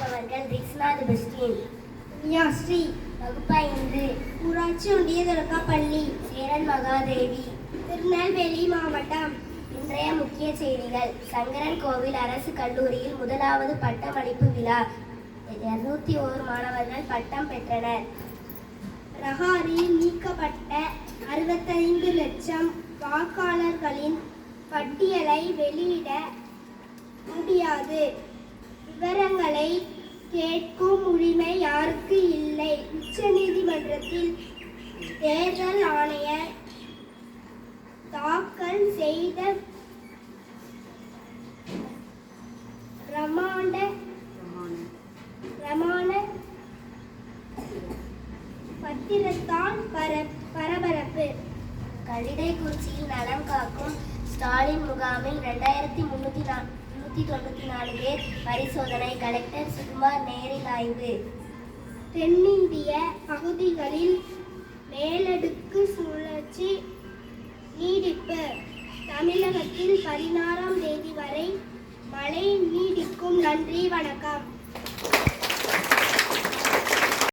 வாசிப்பவர்கள் ரிக்ஸ்நாத் பெஸ்டின் ஸ்ரீ. வகுப்பு ஊராட்சி ஒன்றிய தொடக்கப்பள்ளி சேரன் மகாதேவி திருநெல்வேலி மாவட்டம். இன்றைய முக்கிய செய்திகள். சங்கரன் கோவில் அரசு கல்லூரியில் முதலாவது பட்டமளிப்பு விழா. இருநூத்தி ஓரு மாணவர்கள் பட்டம் பெற்றனர். ரஹாரியில் நீக்கப்பட்ட அறுபத்தைந்து லட்சம் வாக்காளர்களின் பட்டியலை வெளியிட முடியாது. விவரங்களை கேட்கும் உரிமை யாருக்கு இல்லை? உச்ச நீதிமன்றத்தில் தேர்தல் ஆணையர் தாக்கல் செய்த பிரமாண்ட பிரமாண பத்திரத்தால் பர பரபரப்பு. கல்லிடைக்குறிச்சியில் நலம் காக்கும் ஸ்டாலின் முகாமில் ரெண்டாயிரத்தி நூற்றி தொண்ணூற்றி தொண்ணூத்தி நாலு பேர் பரிசோதனை. கலெக்டர் சுகுமார் நேரில் ஆய்வு. தென்னிந்திய பகுதிகளில் மேலடுக்கு சுழற்சி நீடிப்பு. தமிழகத்தில் பதினாறாம் தேதி வரை மழை நீடிக்கும். நன்றி வணக்கம்.